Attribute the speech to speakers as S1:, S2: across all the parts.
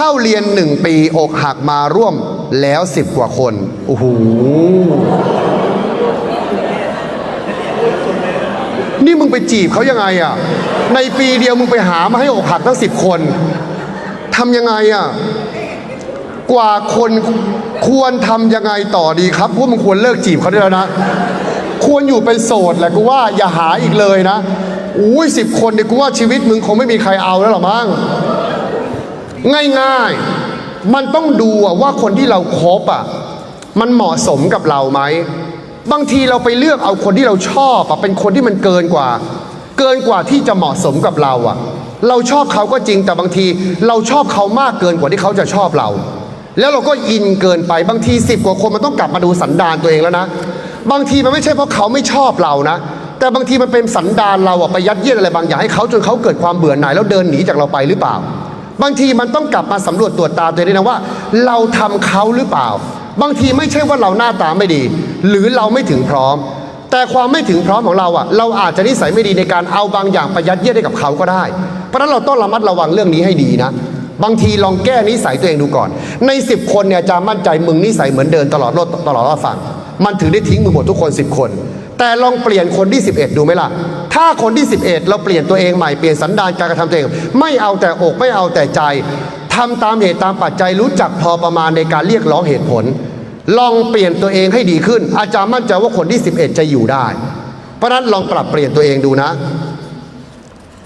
S1: เข้าเรียนหนึ่งปีอกหักมาร่วมแล้วสิบกว่าคน โอ้โห นี่มึงไปจีบเขายังไงอะ ในปีเดียวมึงไปหามาให้อกหักตั้งสิบคนทำยังไงอะ กว่าคนควรทำยังไงต่อดีครับพว่ามึงควรเลิกจีบเขาได้แล้วนะ ควรอยู่เป็นโสดแหละกูว่าอย่าหาอีกเลยนะ อุ้ยสิบคนเนี่ยกูว่าชีวิตมึงคงไม่มีใครเอาแล้วหรอมั้ง ง่ายๆ มันต้องดูว่าคนที่เราครบอะมันเหมาะสมกับเราไหม บางทีเราไปเลือกเอาคนที่เราชอบอะเป็นคนที่มันเกินกว่า เกินกว่าที่จะเหมาะสมกับเราอะ เราชอบเขาก็จริงแต่บางทีเราชอบเขามากเกินกว่าที่เขาจะชอบเรา แล้วเราก็อินเกินไปบางทีสิบกว่าคนมันต้องกลับมาดูสันดานตัวเองแล้วนะ บางทีมันไม่ใช่เพราะเขาไม่ชอบเรานะแต่บางทีมันเป็นสันดานเราอะไปยัดเยียดอะไรบางอย่างให้เขาจนเขาเกิดความเบื่อหน่ายแล้วเดินหนีจากเราไปหรือเปล่า บางทีมันต้องกลับมาสำรวจตรวจตาตัวเองนะว่า เราทำเขาหรือเปล่า บางทีไม่ใช่ว่าเราหน้าตาไม่ดี หรือเราไม่ถึงพร้อม แต่ความไม่ถึงพร้อมของเราอะเราอาจจะนิสัยไม่ดีในการเอาบางอย่างไปยัดเยียดให้กับเขาก็ได้ เพราะนั้นเราต้องระมัดระวังเรื่องนี้ให้ดีนะบางทีลองแก้นิสัยตัวเองดูก่อน ใน 10 คนเนี่ยจะมั่นใจมึงนิสัยเหมือนเดินตลอดรถตลอดรอดฝั่งมันถึงได้ทิ้งมึงหมดทุกคน 10 คน แต่ลองเปลี่ยนคนที่ 11 ดูไหมล่ะ ถ้าคนที่ 11 เราเปลี่ยนตัวเองใหม่เปลี่ยนสันดานการกระทำตัวเอง ไม่เอาแต่อกไม่เอาแต่ใจทำตามเหตุตามปัจจัยรู้จักพอประมาณในการเรียกร้องเหตุผล ลองเปลี่ยนตัวเองให้ดีขึ้น อาจารย์มั่นใจว่าคนที่ 11 จะอยู่ได้ เพราะนั้นลองปรับเปลี่ยนตัวเองดูนะ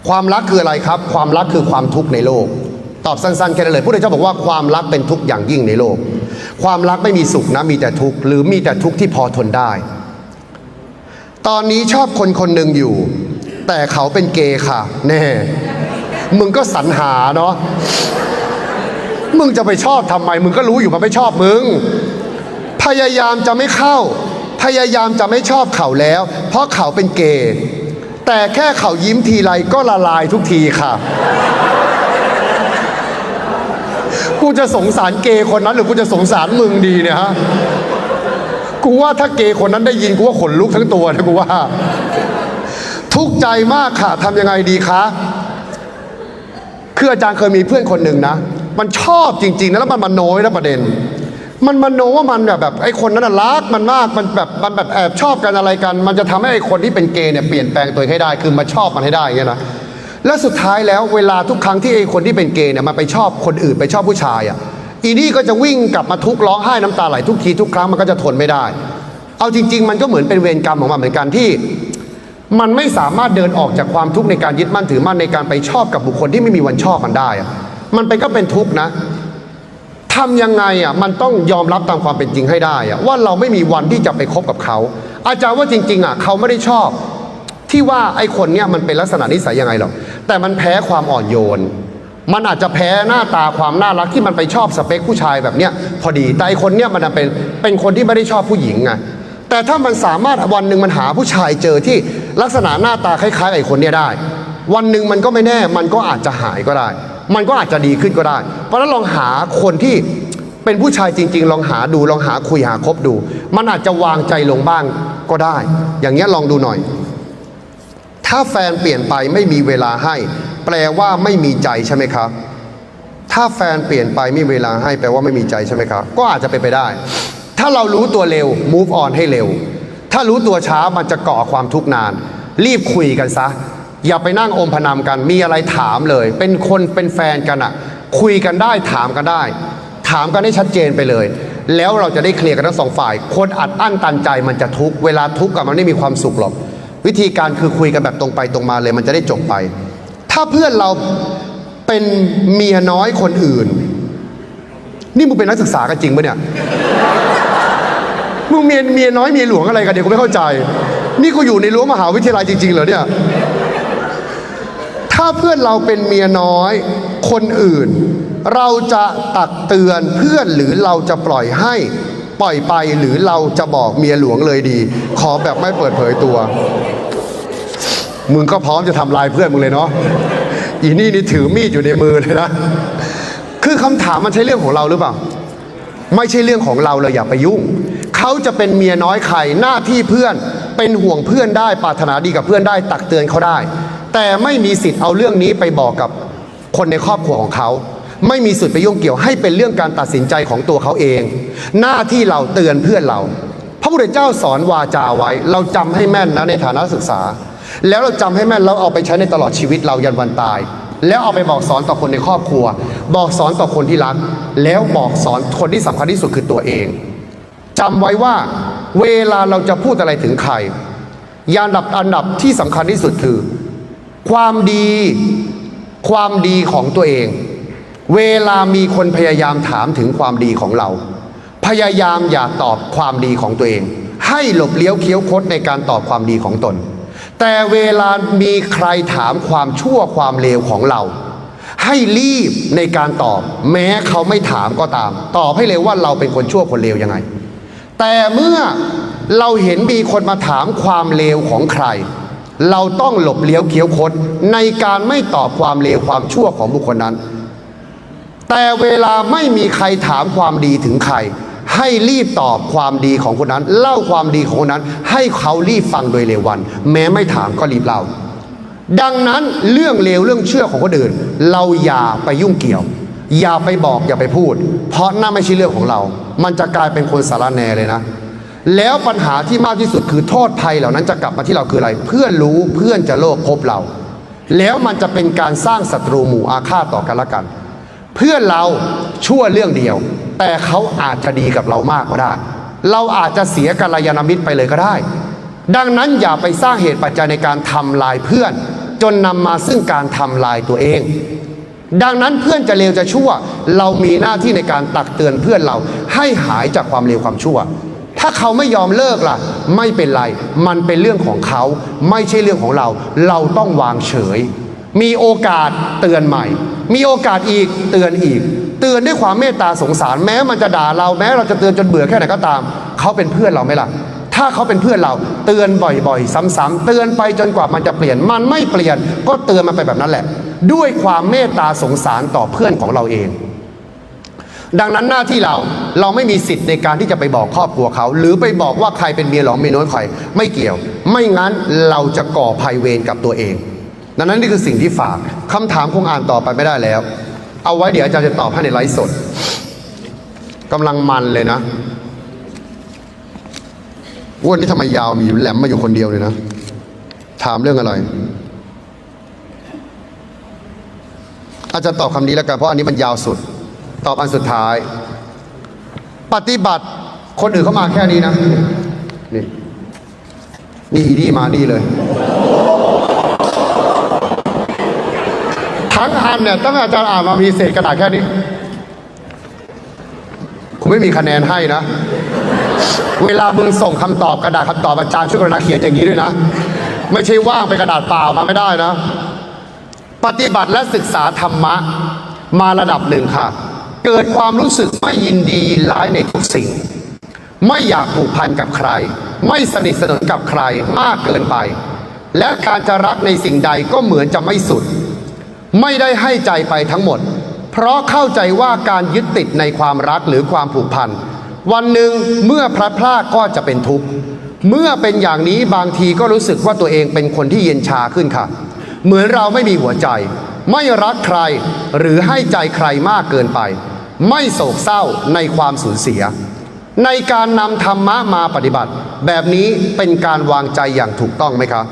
S1: ความรักคืออะไรครับ ความรักคือความทุกข์ในโลก ตอบสั้นๆแค่นั้นเลยพระพุทธเจ้าบอกว่าความรักเป็นทุกข์อย่างยิ่งในโลก ความรักไม่มีสุขนะมีแต่ทุกข์หรือมีแต่ทุกข์ที่พอทนได้ ตอนนี้ชอบคนคนหนึ่งอยู่ แต่เขาเป็นเกย์ค่ะแน่มึงก็สรรหาเนาะมึงจะไปชอบทำไม มึงก็รู้อยู่มันไม่ชอบมึง พยายามจะไม่เข้า พยายามจะไม่ชอบเขาแล้ว เพราะเขาเป็นเกย์แต่แค่เขายิ้มทีไรก็ละลายทุกทีค่ะกูจะสงสารเกย์คนนั้น หรือกูจะสงสารมึงดีเนี่ยฮะกูว่าถ้าเกย์คนนั้นได้ยินกูว่าขนลุกทั้งตัวนะกูว่า ทุกข์ใจมากค่ะทำยังไงดีคะคืออาจารย์เคยมีเพื่อนคนหนึ่งนะ มันชอบจริง ๆ นะแล้วมันมาโน้ยนะประเด็น มันมาโน้ว่ามันแบบแบบไอ้คนนั้นรักมันมากมันแบบมันแบบแอบชอบกันอะไรกัน มันจะทำให้ไอ้คนที่เป็นเกย์เนี่ยเปลี่ยนแปลงตัวให้ได้คือมาชอบมันให้ได้อย่างเงี้ยนะแล้วสุดท้ายแล้วเวลาทุกครั้งที่ไอ้คนที่เป็นเกย์เนี่ยมันไปชอบคนอื่นไปชอบผู้ชายอะอีนี่ก็จะวิ่งกลับมาทุกข์ร้องไห้น้ำตาไหลทุกทีทุกครั้งมันก็จะทนไม่ได้ เอาจริง ๆ มันก็เหมือนเป็นเวรกรรมของมันเหมือนกันที่ มันไม่สามารถเดินออกจากความทุกข์ในการยึดมั่นถือมั่นในการไปชอบกับบุคคลที่ไม่มีวันชอบมันได้อะมันเป็นก็เป็นทุกข์นะทำยังไงอะมันต้องยอมรับตามความเป็นจริงให้ได้อะว่าเราไม่มีวันที่จะไปคบกับเขา อาจารย์ว่าจริง ๆอะเขาไม่ได้ชอบ ที่ว่าไอ้คนเนี้ยมันเป็นลักษณะนิสัยยังไงหรอกแต่มันแพ้ความอ่อนโยน มันอาจจะแพ้หน้าตาความน่ารักที่มันไปชอบสเปคผู้ชายแบบเนี้ยพอดีแต่ไอ้คนเนี้ยมันเป็นเป็นคนที่ไม่ได้ชอบผู้หญิงไงแต่ถ้ามันสามารถวันหนึ่งมันหาผู้ชายเจอที่ ลักษณะหน้าตาคล้ายๆไอ้คนเนี้ยได้ วันหนึ่งมันก็ไม่แน่ มันก็อาจจะหายก็ได้ มันก็อาจจะดีขึ้นก็ได้ เพราะฉะนั้นลองหาคนที่เป็นผู้ชายจริง ๆ ลองหาดูลองหาคุยหาคบดู มันอาจจะวางใจลงบ้างก็ได้ อย่างเงี้ยลองดูหน่อย ถ้าแฟนเปลี่ยนไปไม่มีเวลาให้ แปลว่าไม่มีใจใช่ไหมครับ ถ้าแฟนเปลี่ยนไปไม่มีเวลาให้แปลว่าไม่มีใจใช่ไหมครับ ก็อาจจะเป็นไปได้ ถ้าเรารู้ตัวเร็ว move on ให้เร็ว ถ้ารู้ตัวช้ามันจะก่อความทุกข์นาน รีบคุยกันซะ อย่าไปนั่งอมพนำกัน มีอะไรถามเลย เป็นคนเป็นแฟนกันอะคุยกันได้ถามกันได้ ถามกันให้ชัดเจนไปเลย แล้วเราจะได้เคลียร์กันทั้งสองฝ่าย คนอัดอั้นตันใจมันจะทุกข์เวลาทุกข์อะมันไม่มีความสุขหรอก วิธีการคือคุยกันแบบตรงไปตรงมาเลย มันจะได้จบไป ถ้าเพื่อนเราเป็นเมียน้อยคนอื่น นี่มึงเป็นนักศึกษากันจริงปะเนี่ย มึงเมียเมียน้อยเมียหลวงอะไรกันเดี๋ยวกูไม่เข้าใจ นี่กูอยู่ในรั้วมหาวิทยาลัยจริงๆเหรอเนี่ย ถ้าเพื่อนเราเป็นเมียน้อย คนอื่น เราจะตักเตือนเพื่อนหรือเราจะปล่อยให้ ปล่อยไปหรือเราจะบอกเมียหลวงเลยดี ขอแบบไม่เปิดเผยตัว มึงก็พร้อมจะทำลายเพื่อนมึงเลยเนาะอีนี่นี่ถือมีดอยู่ในมือเลยนะ คือคำถามมันใช่เรื่องของเราหรือเปล่า ไม่ใช่เรื่องของเราเลยอย่าไปยุ่ง เขาจะเป็นเมียน้อยใครหน้าที่เพื่อนเป็นห่วงเพื่อนได้ปรารถนาดีกับเพื่อนได้ตักเตือนเขาได้ แต่ไม่มีสิทธิ์เอาเรื่องนี้ไปบอกกับคนในครอบครัวของเขา ไม่มีสิทธิ์ไปยุ่งเกี่ยวให้เป็นเรื่องการตัดสินใจของตัวเขาเอง หน้าที่เราเตือนเพื่อนเรา พระพุทธเจ้าสอนวาจาไว้ เราจำให้แม่นนะในฐานะศึกษา แล้วเราจำให้แม่นเราเอาไปใช้ในตลอดชีวิตเรายันวันตายแล้วเอาไปบอกสอนต่อคนในครอบครัว บอกสอนต่อคนที่รัก แล้วบอกสอนคนที่สำคัญที่สุดคือตัวเอง จำไว้ว่าเวลาเราจะพูดอะไรถึงใครอยอันดับอันดับที่สำคัญที่สุดคือ ความดีความดีของตัวเอง เวลามีคนพยายามถามถึงความดีของเรา พยายามอย่าตอบความดีของตัวเอง ให้หลบเลี้ยวเคี้ยวคดในการตอบความดีของตน แต่เวลามีใครถามความชั่วความเลวของเรา ให้รีบในการตอบ แม้เขาไม่ถามก็ตาม ตอบให้เลยว่าเราเป็นคนชั่วคนเลวยังไง แต่เมื่อเราเห็นมีคนมาถามความเลวของใคร เราต้องหลบเลี้ยวเคี้ยวคดในการไม่ตอบความเลวความชั่วของบุคคลนั้น แต่เวลาไม่มีใครถามความดีถึงใคร ให้รีบตอบความดีของคนนั้น เล่าความดีของคนนั้น ให้เขารีบฟังโดยเร็ววัน แม้ไม่ถามก็รีบเล่าดังนั้นเรื่องเลวเรื่องเชื่อของคนอื่น เราอย่าไปยุ่งเกี่ยว อย่าไปบอกอย่าไปพูด เพราะนั่นไม่ใช่เรื่องของเรา มันจะกลายเป็นคนสารแนเลยนะ แล้วปัญหาที่มากที่สุดคือโทษภัยเหล่านั้นจะกลับมาที่เราคืออะไร เพื่อนรู้เพื่อนจะโลภคบเรา แล้วมันจะเป็นการสร้างศัตรูหมู่อาฆาตต่อกันละกัน เพื่อนเราชั่วเรื่องเดียว แต่เขาอาจจะดีกับเรามากก็ได้ เราอาจจะเสียกัลยาณมิตรไปเลยก็ได้ ดังนั้นอย่าไปสร้างเหตุปัจจัยในการทำลายเพื่อน จนนำมาซึ่งการทำลายตัวเอง ดังนั้นเพื่อนจะเลวจะชั่ว เรามีหน้าที่ในการตักเตือนเพื่อนเราให้หายจากความเลวความชั่ว ถ้าเขาไม่ยอมเลิกล่ะ ไม่เป็นไร มันเป็นเรื่องของเขาไม่ใช่เรื่องของเรา เราต้องวางเฉย มีโอกาสเตือนใหม่ มีโอกาสอีกเตือนอีก เตือนด้วยความเมตตาสงสารแม้มันจะด่าเราแม้เราจะเตือนจนเบื่อแค่ไหนก็ตาม เขาเป็นเพื่อนเราไหมล่ะถ้าเขาเป็นเพื่อนเราเตือนบ่อยๆ ซ้ำๆเตือนไปจนกว่ามันจะเปลี่ยน มันไม่เปลี่ยน ก็เตือนมันไปแบบนั้นแหละ ด้วยความเมตตาสงสารต่อเพื่อนของเราเอง ดังนั้นหน้าที่เราเราไม่มีสิทธิ์ในการที่จะไปบอกครอบครัวเขา หรือไปบอกว่าใครเป็นเมียหลวงเมียน้อยใครไม่เกี่ยว ไม่งั้นเราจะก่อภัยเวรกับตัวเอง ดังนั้นนี่คือสิ่งที่ฝากคำถามคงอ่านต่อไปไม่ได้แล้ว เอาไว้เดี๋ยวอาจารย์จะตอบให้ในไลฟ์สดกำลังมันเลยนะอ้นนี่ทำไมยาวมีแหลมมาอยู่คนเดียวเลยนะ ถามเรื่องอะไร อาจารย์ตอบคำนี้แล้วกันเพราะอันนี้มันยาวสุด ตอบอันสุดท้าย ปฏิบัติคนอื่นเขามาแค่นี้นะนี่นี่อีนี่มานี่เลย ทั้งอันเนี่ยตั้งอาจารย์อ่านมามีเศษกระดาษแค่นี้คุณไม่มีคะแนนให้นะ เวลามึงส่งคำตอบกระดาษคำตอบอาจารย์ช่วยกรณาเขียนอย่างนี้ด้วยนะ ไม่ใช่ว่างเป็นกระดาษเปล่ามาไม่ได้นะ ปฏิบัติและศึกษาธรรมะมาระดับหนึ่งค่ะ เกิดความรู้สึกไม่ยินดียินร้ายในทุกสิ่ง ไม่อยากผูกพันกับใคร ไม่สนิทสนมกับใครมากเกินไป และการจะรักในสิ่งใดก็เหมือนจะไม่สุด ไม่ได้ให้ใจไปทั้งหมด เพราะเข้าใจว่าการยึดติดในความรักหรือความผูกพันวันหนึ่งเมื่อพลัดพรากก็จะเป็นทุกข์เมื่อเป็นอย่างนี้บางทีก็รู้สึกว่าตัวเองเป็นคนที่เย็นชาขึ้นค่ะ เหมือนเราไม่มีหัวใจ ไม่รักใครหรือให้ใจใครมากเกินไป ไม่โศกเศร้าในความสูญเสีย ในการนำธรรมะมาปฏิบัติ แบบนี้เป็นการวางใจอย่างถูกต้องไหมคะ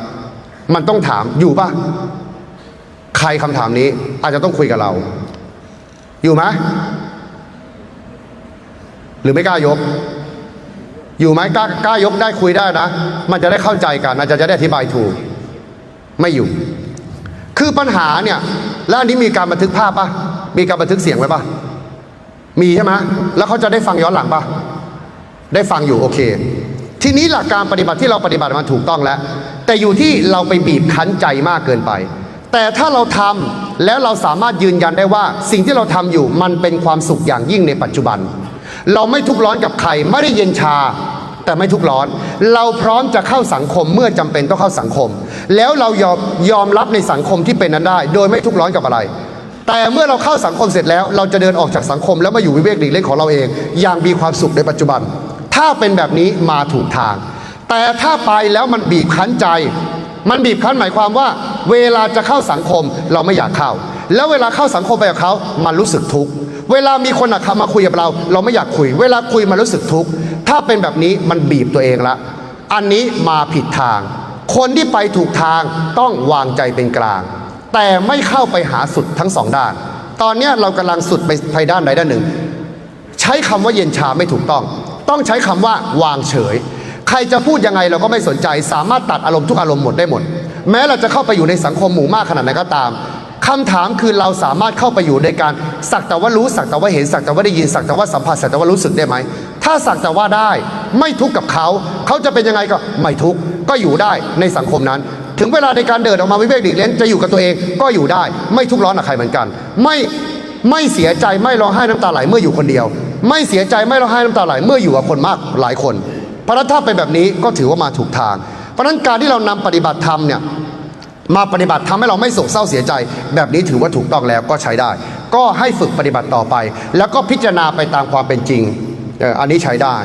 S1: มันต้องถามอยู่ปะใครคำถามนี้อาจจะต้องคุยกับเรา อยู่ไหมหรือไม่กล้ายก อยู่ไหมกล้ากล้ายกได้คุยได้นะ มันจะได้เข้าใจกันอาจจะจะได้อธิบายถูก ไม่อยู่ คือปัญหาเนี่ย แล้วอันนี้มีการบันทึกภาพปะมีการบันทึกเสียงไว้ปะมีใช่ไหมแล้วเขาจะได้ฟังย้อนหลังปะได้ฟังอยู่โอเค ทีนี้หลักการปฏิบัติที่เราปฏิบัติมันถูกต้องแล้ว แต่อยู่ที่เราไปบีบคั้นใจมากเกินไป แต่ถ้าเราทำแล้วเราสามารถยืนยันได้ว่า สิ่งที่เราทำอยู่มันเป็นความสุขอย่างยิ่งในปัจจุบัน เราไม่ทุกข์ร้อนกับใครไม่ได้เย็นชา แต่ไม่ทุกข์ร้อน เราพร้อมจะเข้าสังคมเมื่อจำเป็นต้องเข้าสังคม แล้วเรายอมยอมรับในสังคมที่เป็นนั้นได้ โดยไม่ทุกข์ร้อนกับอะไร แต่เมื่อเราเข้าสังคมเสร็จแล้ว เราจะเดินออกจากสังคม แล้วมาอยู่วิเวกหลีกเล่นของเราเอง อย่างมีความสุขในปัจจุบัน ถ้าเป็นแบบนี้มาถูกทาง แต่ถ้าไปแล้วมันบีบคั้นใจ มันบีบคั้นหมายความว่า เวลาจะเข้าสังคมเราไม่อยากเข้า แล้วเวลาเข้าสังคมไปกับเขามันรู้สึกทุกข์เวลามีคนอะมาคุยกับเรา เราไม่อยากคุย เวลาคุยมันรู้สึกทุกข์ ถ้าเป็นแบบนี้มันบีบตัวเองละ อันนี้มาผิดทาง คนที่ไปถูกทางต้องวางใจเป็นกลาง แต่ไม่เข้าไปหาสุดทั้งสองด้าน ตอนนี้เรากำลังสุดไปไปด้านใดด้านหนึ่ง ใช้คำว่าเย็นชาไม่ถูกต้อง ต้องใช้คำว่าวางเฉย ใครจะพูดยังไงเราก็ไม่สนใจ สามารถตัดอารมณ์ทุกอารมณ์หมดได้หมด แม้เราจะเข้าไปอยู่ในสังคมหมู่มากขนาดไหนก็ตาม คำถามคือเราสามารถเข้าไปอยู่ในการสักแต่ว่ารู้สักแต่ว่าเห็นสักแต่ว่าได้ยินสักแต่ว่าสัมผัสสักแต่ว่ารู้สึกได้ไหม ถ้าสักแต่ว่าได้ไม่ทุกข์กับเขา เขาจะเป็นยังไงก็ไม่ทุกข์ก็อยู่ได้ในสังคมนั้น ถึงเวลาในการเดินออกมาวิเวกหลีกเล่นจะอยู่กับตัวเองก็อยู่ได้ ไม่ทุกข์ร้อนกับใครเหมือนกัน ไม่ไม่เสียใจไม่ร้องไห้น้ำตาไหลเมื่ออยู่คนเดียว ไม่เสียใจไม่ร้องไห้น้ำตาไหลเมื่ออยู่กับคนมากหลายคนเพราะนั้นถ้าเป็นแบบนี้ก็ถือว่ามาถูกทาง เพราะฉะนั้นการที่เรานำปฏิบัติธรรมเนี่ย มาปฏิบัติทำให้เราไม่โศกเศร้าเสียใจ แบบนี้ถือว่าถูกต้องแล้วก็ใช้ได้ ก็ให้ฝึกปฏิบัติต่อไป แล้วก็พิจารณาไปตามความเป็นจริงอันนี้ใช้ได้